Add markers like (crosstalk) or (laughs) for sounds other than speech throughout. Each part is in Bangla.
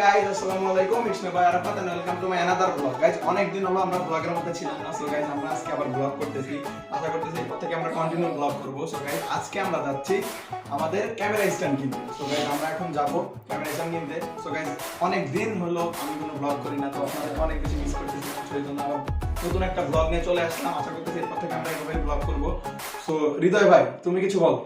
আসসালামু আলাইকুম। ভাই welcome to my another blog অনেক দিন হলো আমরা ব্লগের মধ্যে ছিলাম না সো আমরা আজকে আবার ব্লগ করতেছি। আশা করতেছি আমরা কন্টিনিউ ব্লগ করব। সো আজকে আমরা যাচ্ছি আমাদের ক্যামেরা স্ট্যান্ড কিনতে। সো আমরা এখন যাব ক্যামেরা স্ট্যান্ড কিনতে। সো অনেক দিন হলো আমি কোনো ব্লগ করি না, তো আপনাদের অনেক বেশি মিস করতেছি সেই জন্য আবার নতুন একটা ব্লগ নিয়ে চলে আসলাম। আশা করতেছি এরপর থেকে আমরা এভাবে ব্লগ করব। সো হৃদয় ভাই, তুমি কিছু বলো।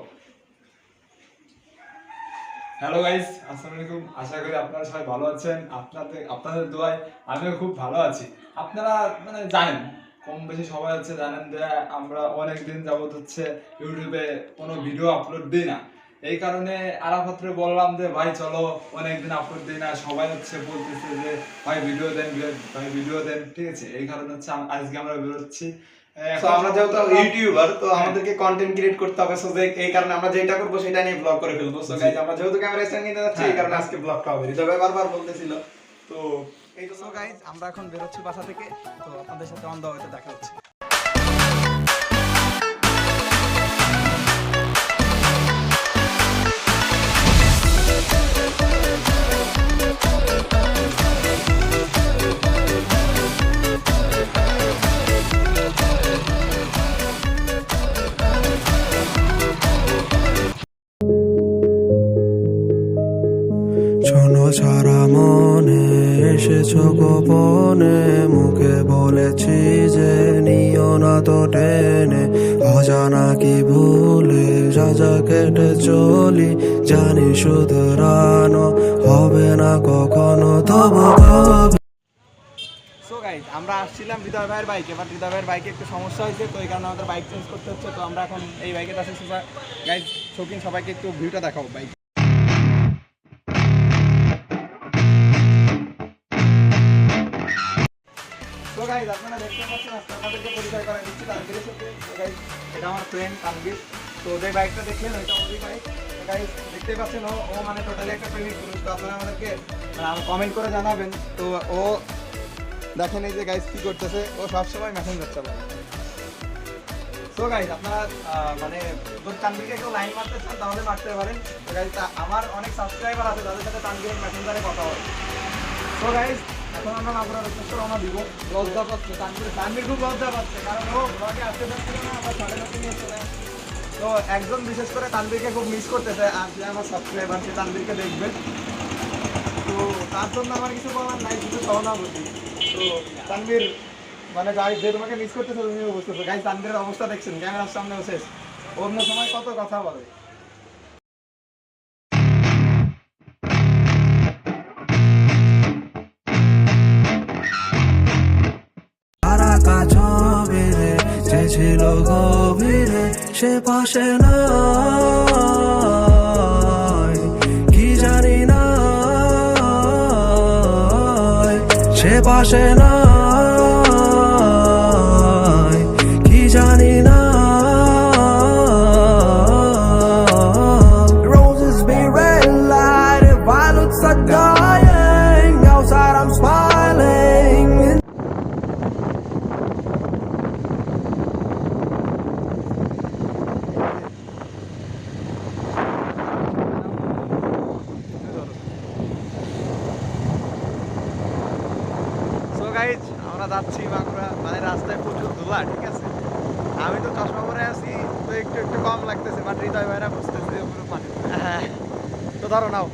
হ্যালো গাইস আসসালামু আলাইকুম আশা করি আপনারা সবাই ভালো আছেন। আপনাদের আপনাদের দোয়ায় আমিও খুব ভালো আছি। আপনারা মানে জানেন, কম বেশি সবাই হচ্ছে জানেন যে আমরা অনেক দিন যাবত হচ্ছে ইউটিউবে কোনো ভিডিও আপলোড দিই না। এই কারণে আরাফাত্রে বললাম যে, ভাই চলো অনেক দিন আপলোড দিই না। সবাই হচ্ছে বলতেছে যে, ভাই ভিডিও দেন ভাই ভিডিও দেন। ঠিক আছে, এই কারণে হচ্ছে আজকে আমরা বেরোচ্ছি। এখন তো আমরা যেহেতু ইউটিউবার তো হ্যাঁ। আমাদেরকে কন্টেন্ট ক্রিয়েট করতে হবে সো এই কারণে আমরা যেটা করব সেটা নিয়ে ব্লগ করে ফেলব সো গাইজ আমরা যেহেতু ক্যামেরা স্ট্যান্ড নিতে যাচ্ছি এই হ্যাঁ। কারণে আজকে ব্লগটা হবে রিজবে বারবার বলতেছিল তো এই তো সো গাইজ আমরা এখন বেরোচ্ছি বাসা থেকে তো আপনাদের সাথে অন্ধ হয়তো দেখা হচ্ছে গোপনে মুখে বলেছি যে নিও না তো টেনে। অজানা কি ভুলে যা যা কেটে চলি, জানি শুধরানো হবে না কখনো, তবু আমরা আসছিলাম হৃদয় ভাইয়ের বাইকে বাট হৃদয় ভাইয়ের বাইকে একটু সমস্যা হয়েছে, তো এই কারণে আমাদের বাইক চেঞ্জ করতে হচ্ছে, তো আমরা এখন এই বাইকের কাছে গাইজ শৌখিন, সবাইকে একটু ভিউটা দেখাবো বাইক গাইজ আপনারা দেখতে পাচ্ছেন, আজকে আপনাদেরকে পরিচয় করে গাইজ এটা আমার ফ্রেন্ড তানভীর। তো যে বাইকটা দেখলেন, ওইটা ওই বাইক গাইজ পাচ্ছেন, ও ও মানে টোটালি একটা প্রেমিক পুরুষ। তো আপনারা আমাদেরকে কমেন্ট করে জানাবেন। তো, ও, দেখেন এই যে গাইজ কি করতেছে। ও সবসময় মেসেঞ্জার চালায়। তো গাইজ আপনারা মানে তানভীরকে কেউ লাইন মারতে তাহলে মারতে পারেন। গাইজ আমার অনেক সাবস্ক্রাইবার আছে, তাদের সাথে তানভীরের মেসেঞ্জারে কথা হয়। তো গাইজ এখন আমরা নাগরা উদ্দেশ্য রওনা দিব। লজ্জা পাচ্ছে, তানভীর তানভীর খুব লজ্জা পাচ্ছে, কারণ ও ব্লগে আসতে পারছিল না, আবার সাড়ে নটা নিয়ে চলে। তো একজন বিশেষ করে তানভীরকে খুব মিস করতেছে, আর যে আমার সাবস্ক্রাইবার সে তানভীরকে দেখবেন তো তার জন্য আমার কিছু বলার নাই, শুধু সহানুভূতি। তো তানভীর মানে যাই, যে তোমাকে মিস করতেছে, তুমিও বুঝতেছো। গাইজ তানভীরের অবস্থা দেখছেন, ক্যামেরার সামনেও শেষ। অন্য সময় কত কথা বলে। ছিল গভীরে সে পাশে না কি জানি না সে পাশে নাই। আমরা যাচ্ছি বাঁকুড়া মানে রাস্তায় প্রচুর ধুলা ঠিক আছে? আমি তো চশমা পরে আছি তো একটু একটু কম লাগতেছে বাট হৃদয় ভাইরা বুঝতেছে পুরো পানি। হ্যাঁ। তো ধরো নাও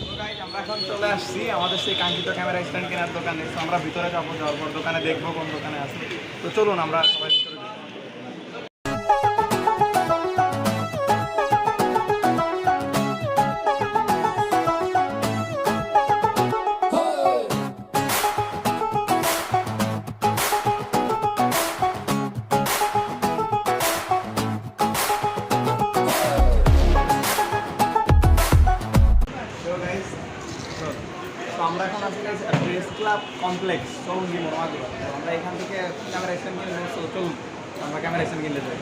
তো guys, আমরা এখন চলে আসছি আমাদের সেই কাঙ্ক্ষিত ক্যামেরা স্ট্যান্ড কেনার দোকানে তো আমরা ভিতরে যাব যাওয়ার পর দোকানে দেখব কোন দোকানে আছে। তো চলুন আমরা কমপ্লেক্স চলুন তো আমরা এখান থেকে ক্যামেরা স্ট্যান্ড কিনবো তো চলুন, আমরা ক্যামেরা স্ট্যান্ড কিনলে যাই।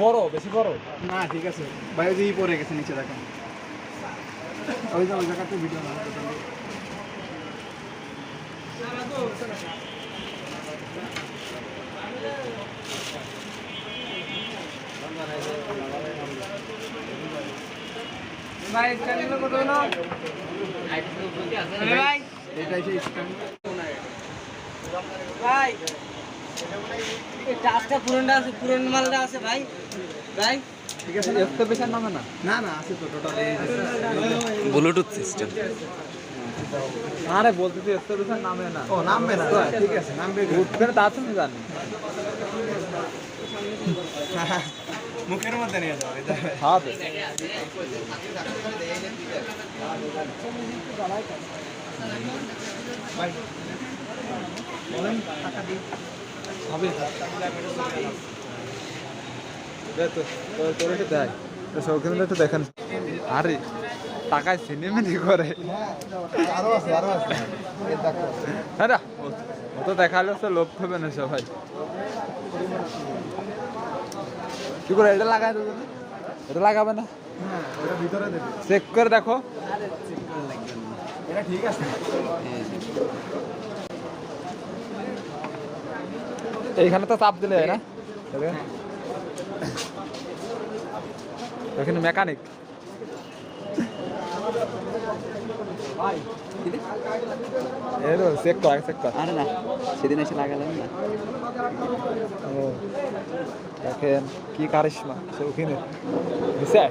বড় বেশি বড়? না ঠিক আছে। ভাই ওই যে ই পড়ে গেছে নিচে দেখেন ওই যে ওই জায়গাতে ভিডিও না ভাই স্ট্যান্ড কত হলো ভাই। এটাই সেই স্ট্যান্ড ভাই এই টাচটা পুরনটা আছে পুরন মালটা আছে ভাই। ভাই ঠিক আছে এক্সপেকটেশন নামে না? না না আছে তো টোটাল ব্লুটুথ সিস্টেম আরে বলতে তুই এক্সপ্রেশন নামে না। ও নামবে না। ঠিক আছে নামবে উঠবে তা তুমি জানি মুখের মধ্যে নিয়ে যাও এটা হবে। দে তো তোর তোর একটু দেয় তো শৌখিন একটু দেখেন। আরে টাকায় সিনেমেনি করে। আরও আছে আরও আছে এই দেখো হ্যাঁ না ও- ও তো দেখালে তো লোভ হবে না সবাই। কি করে এটা লাগাই দেবে না? এটা লাগাবে না? হ্যাঁ ওটা ভিতরে দেবে চেক করে দেখো। এটা ঠিক আছে। এইখানে তো চাপ দিলে না? এখানে মেকানিক তো চেক কর চেক কর আরে না সেদিন এসে লাগালাম না। ও দেখেন কি কারিশমা শৌখিনে দিছে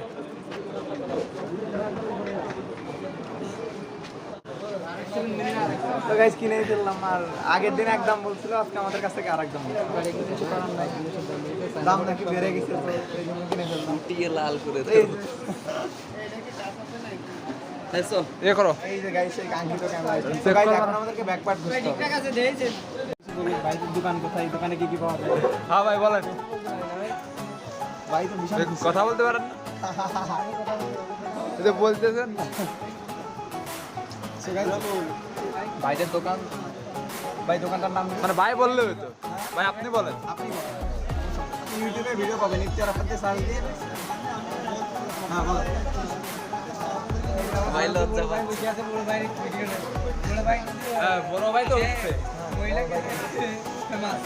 তো গাইস কিনে ফেললাম আর আগের দিন একদম বলছিল আজকে আমাদের কাছ থেকে আর একদম দাম নাকি বেড়ে গেছে তো কিনে ফেললাম। টিয়ে লাল করে এই দেবো। যে- এসো। এ করো। এই যে গাইস এই কাঙ্ক্ষিত ক্যামেরা গাইস এখন আমাদেরকে ব্যাক পার্ট হবে। ঠিক আছে দিয়েছে ভাইদের দোকান কোথায়? দোকানে কি কি পাওয়া যায়? হ্যাঁ ভাই বলেন। ভাই তো বিশাল কথা বলতে পারেন না? (laughs) বলতেছেন। Guys, ভাইদের দোকান। ভাই দোকানটার নাম মানে ভাই বললে হতো ভাই আপনি বলেন। আপনি ইউটিউবে ভিডিও পাবেন ইফতার আপনাদের সার্চ দিয়ে। হ্যাঁ বলো ভাই লজ্জা ভাই বসে আছে বড় ভাই ভিডিও বড় ভাই হ্যাঁ বড় ভাই তো উঠছে। মহিলা ফেমাস।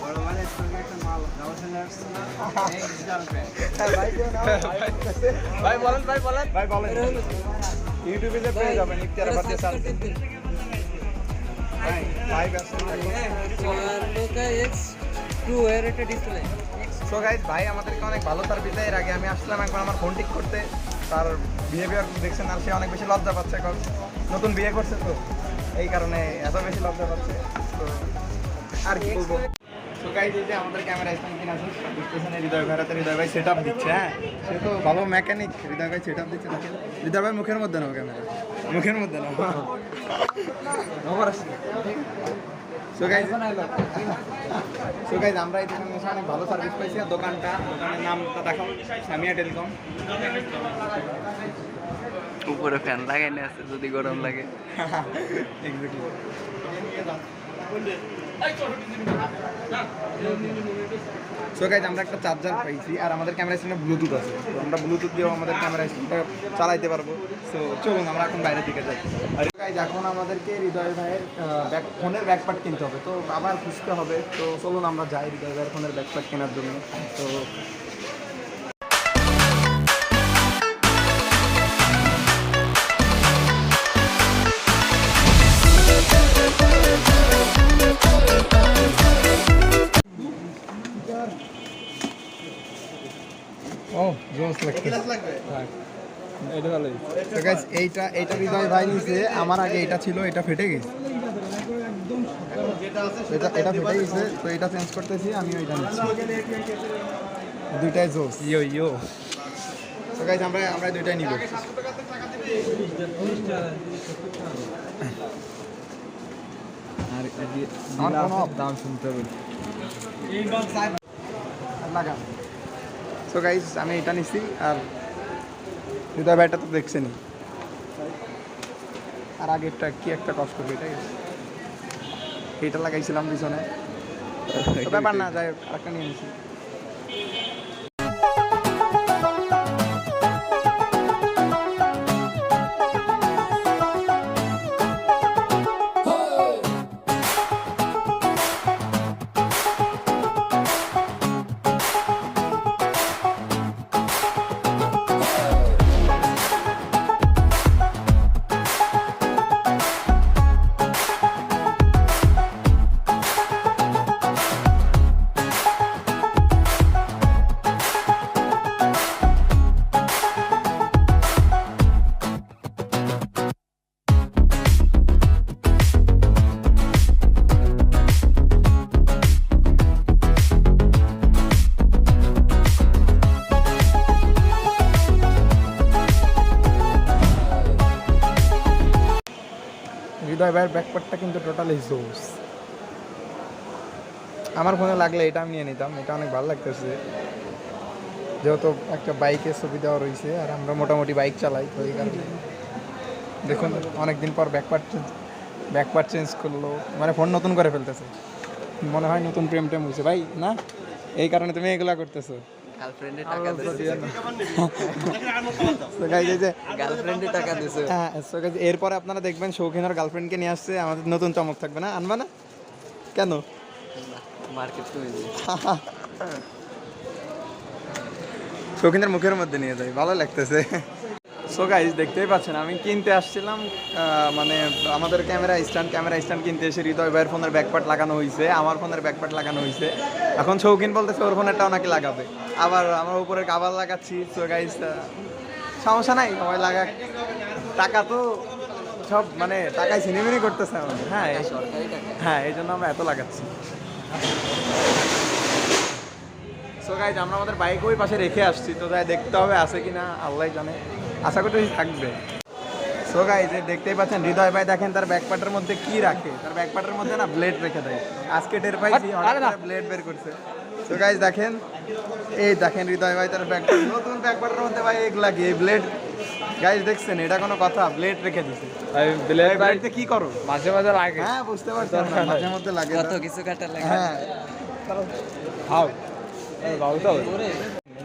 বড় মানে একটা মাল। ভাই কেউ না। ভাই বলেন ভাই বলেন। ভাই বলেন। ইউটিউবে যে পেয়ে যাবেন ইফতার লোকা এক্স টু এর একটা ডিসপ্লে সো গাইজ ভাই আমাদেরকে অনেক ভালো সার্ভিস দেয়। এর আগে আমি আসলাম একবার আমার ফোন ঠিক করতে। তার বিহেভিয়ার দেখছেন আর সে অনেক বেশি লজ্জা পাচ্ছে কারণ নতুন বিয়ে করছে তো। এই কারণে এত বেশি লজ্জা পাচ্ছে। তো আর কি বলব? সো গাইজ এই যে আমাদের ক্যামেরা স্ট্যান্ড কিনা আছে স্টেশনে হৃদয় ভাইরাতে হৃদয় ভাই সেট দিচ্ছে হ্যাঁ? সে তো ভালো মেকানিক হৃদয় ভাই সেট দিচ্ছে দেখেন। হৃদয় ভাই মুখের মধ্যে নাও ক্যামেরা মুখের মধ্যে নাও। সো গাইজ সো গাইজ আমরা এই দোকানে এসে অনেক ভালো সার্ভিস পাইছি আর দোকানটা দোকানের নামটা দেখাও সামিয়া টেলিকম উপরে ফ্যান লাগাই আছে যদি গরম লাগে। (laughs) এক্স্যাক্টলি সো গাইজ আমরা একটা চার্জার পাইছি আর আমাদের ক্যামেরা স্ট্যান্ডে ব্লুটুথ আছে। তো আমরা ব্লুটুথ দিয়েও আমাদের ক্যামেরা স্ট্যান্ডটা চালাইতে পারব। সো চলুন, আমরা এখন বাইরের দিকে যাই। আর গাইজ এখন আমাদেরকে হৃদয় ভাইয়ের ব্যাক ফোনের ব্যাকপার্ট কিনতে হবে। তো আবার খুঁজতে হবে। তো চলুন, আমরা যাই হৃদয় ভাইয়ের ফোনের ব্যাকপার্ট কেনার জন্য। তো এটা তো এইটা এইটা হৃদয় ভাই নিছে। আমার আগে এটা ছিল এটা ফেটে গেছে। এটা এটা ফেটে গেছে তো এটা চেঞ্জ করতেছি আমি ওইটা নিচ্ছি। দুইটাই জোস। ইয়ো ইয়ো। তো আমরা আমরা দুইটাই নিব। আর দাম শুনতে হবে। লাগা সো আমি এটা নিচ্ছি আর হৃদয় ভাইটা তো দেখছেনি আর আগেরটা কি একটা কষ্ট এটাই এটা লাগাইছিলাম পিছনে। ব্যাপার না, যাই হোক, আরেকটা নিয়ে নিচ্ছি ভাইয়ের ব্যাকপার্টটা কিন্তু টোটালি জোস আমার ফোনে লাগলে এটা আমি নিয়ে নিতাম, এটা অনেক ভালো লাগতেছে। যেহেতু একটা বাইকের ছবি দেওয়া রয়েছে, আর আমরা মোটামুটি বাইক চালাই, তো এই কারণে। দেখুন, অনেকদিন পর ব্যাকপার্ট ব্যাকপার্ট চেঞ্জ করল মানে ফোন নতুন করে ফেলতেছে। মনে হয় নতুন প্রেম টেম হয়েছে। ভাই, না? এই কারণে তুমি এগুলা করতেছো। গার্লফ্রেন্ডে টাকা গার্লফ্রেন্ডে টাকা দিছে। হ্যাঁ এরপরে আপনারা দেখবেন শৌখিনের গার্লফ্রেন্ডকে নিয়ে আসছে আমাদের নতুন চমক থাকবে না? আনবা না? কেন? মার্কেট শৌখিনের মুখের মধ্যে নিয়ে যাই ভালো লাগতেছে। সো গাইজ দেখতেই পাচ্ছেন, আমি কিনতে আসছিলাম মানে আমাদের ক্যামেরা স্ট্যান্ড ক্যামেরা স্ট্যান্ড কিনতে এসে হৃদয় ভাইয়ের ফোনের ব্যাকপার্ট লাগানো হয়েছে আমার ফোনের ব্যাকপার্ট লাগানো হয়েছে এখন শৌখিন বলতেছে ওর ফোনেরটাও নাকি লাগাবে। আবার আমার উপরে কাবার লাগাচ্ছি সো গাইজ সমস্যা নাই সবাই লাগা টাকা তো সব মানে টাকায় সিনেমিনি করতেছে আমাদের। হ্যাঁ হ্যাঁ এই জন্য আমরা এত লাগাচ্ছি। সো গাইজ আমরা আমাদের বাইক ওই পাশে রেখে আসছি, তো তাই দেখতে হবে, আছে কি না আল্লাহ জানে। আশা করতেছি থাকবে। সো গাইজ দেখতেই পাচ্ছেন হৃদয় ভাই দেখেন তার ব্যাকপার্টের মধ্যে কি রাখে। তার ব্যাকপার্টের মধ্যে না ব্লেড রেখে দেয়। আজকে টের পাইছি ব্লেড বের করছে। সো গাইজ দেখেন এই দেখেন হৃদয় ভাই তার ব্যাকপার্ট নতুন ব্যাকপার্টের মধ্যে ভাই এগুলা কি? এই ব্লেড গাইজ দেখছেন এটা কোনো কথা ব্লেড রেখে দিছে। ব্লেড দিয়ে কি করো? মাঝে মাঝে লাগে। হ্যাঁ বুঝতে পারছি আমরা, মাঝে মধ্যে লাগে কত কিছু কাটার লাগে। হ্যাঁ। এই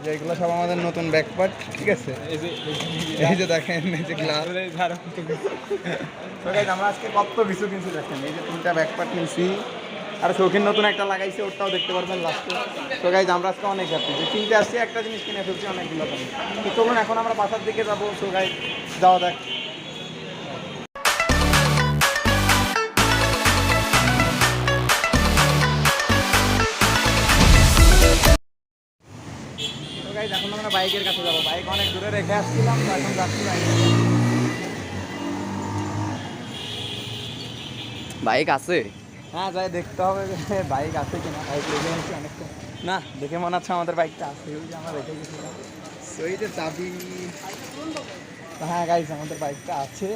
যে এগুলো সব আমাদের নতুন ব্যাকপার্ট ঠিক আছে? এই যে এই যে দেখেন এই যে গ্লাস আমরা আজকে কত কিছু কিনছি দেখেন এই যে তিনটা ব্যাকপার্ট নিয়েছি আর শৌখিন নতুন একটা লাগাইছে ওটাও দেখতে পারবেন লাস্টে তো গাইজ আমরা আজকে অনেক হ্যাপি যে কিনতে আসছি একটা জিনিস কিনে ফেলছি অনেকগুলো তো চলুন এখন আমরা বাসার দিকে যাব। সো গাইজ যাওয়া দেখ এখন আমরা বাইকের কাছে যাব। বাইক অনেক দূরে রেখে আসছিলাম তো এখন যাচ্ছি বাইক। আছে? হ্যাঁ যাই দেখতে হবে যে বাইক আছে কিনা। বাইক রেখে গেছি অনেকটা না দেখে মনে হচ্ছে আমাদের বাইকটা আছে ওই যে আমরা রেখে গেছিলাম। যে চাবি। হ্যাঁ গাইজ আমাদের বাইকটা আছে।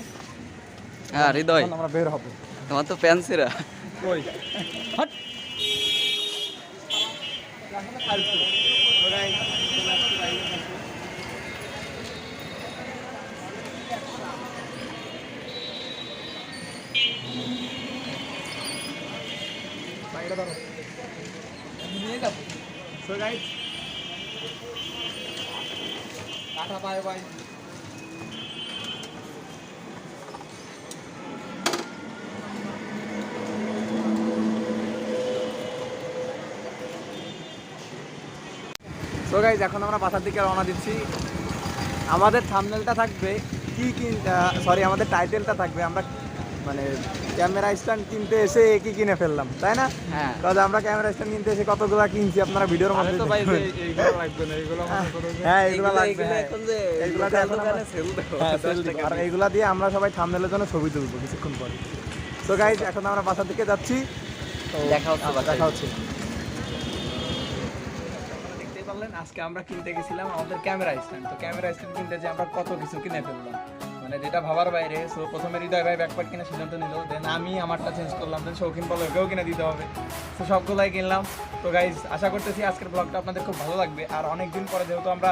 হ্যাঁ হৃদয়। আমরা বের হব। তোমার তো প্যান্সিরা কই? হট এটা ধরো সো গাইস সো গাইজ এখন আমরা বাসার দিকে রওনা দিচ্ছি। আমাদের থামনেলটা থাকবে কি কি সরি আমাদের টাইটেলটা থাকবে। আমরা মানে ক্যামেরা স্ট্যান্ড কিনতে এসে কি কিনে ফেললাম তাই না? হ্যাঁ। আমরা ক্যামেরা স্ট্যান্ড কিনতে এসে কতগুলো কিনছি আপনারা ভিডিওর মধ্যে তো ভাই এইগুলো লাগবে না হ্যাঁ এগুলো এগুলো- লাগবে হ্যাঁ। এখন যে এগুলোতে এখন আমরা- দেবো, হ্যাঁ। টাকা আর দিয়ে। দিয়ে আমরা সবাই থামনেলের জন্য ছবি তুলবো কিছুক্ষণ পরে। তো গাইজ এখন আমরা বাসা থেকে যাচ্ছি। তো দেখা হচ্ছে দেখা হচ্ছে। আজকে আমরা কিনতে গেছিলাম আমাদের ক্যামেরা স্ট্যান্ড। তো ক্যামেরা স্ট্যান্ড কিনতে যে আমরা কত কিছু কিনে ফেললাম। মানে যেটা ভাবার বাইরে সো প্রথমে হৃদয় ভাই ব্যাকপ্যাক কিনে সিদ্ধান্ত নিল দেন আমি আমারটা চেঞ্জ করলাম দেন শৌখিন বলো ওকেও কিনে দিতে হবে। তো সবগুলাই কিনলাম। তো গাইজ আশা করতেছি আজকের ব্লগটা আপনাদের খুব ভালো লাগবে। আর অনেক দিন পরে যেহেতু আমরা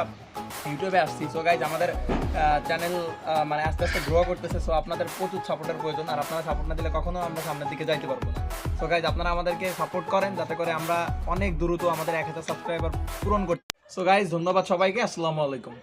ইউটিউবে আসছি সো গাইজ আমাদের চ্যানেল মানে আস্তে আস্তে গ্রো করতেছে সো আপনাদের প্রচুর সাপোর্টের প্রয়োজন। আর আপনারা সাপোর্ট না দিলে কখনো আমরা সামনের দিকে যাইতে পারব না। সো গাইজ আপনারা আমাদেরকে সাপোর্ট করেন, যাতে করে আমরা অনেক দ্রুত আমাদের এক হাজার সাবস্ক্রাইবার পূরণ করতে সো গাইজ ধন্যবাদ সবাইকে, আসসালামু আলাইকুম।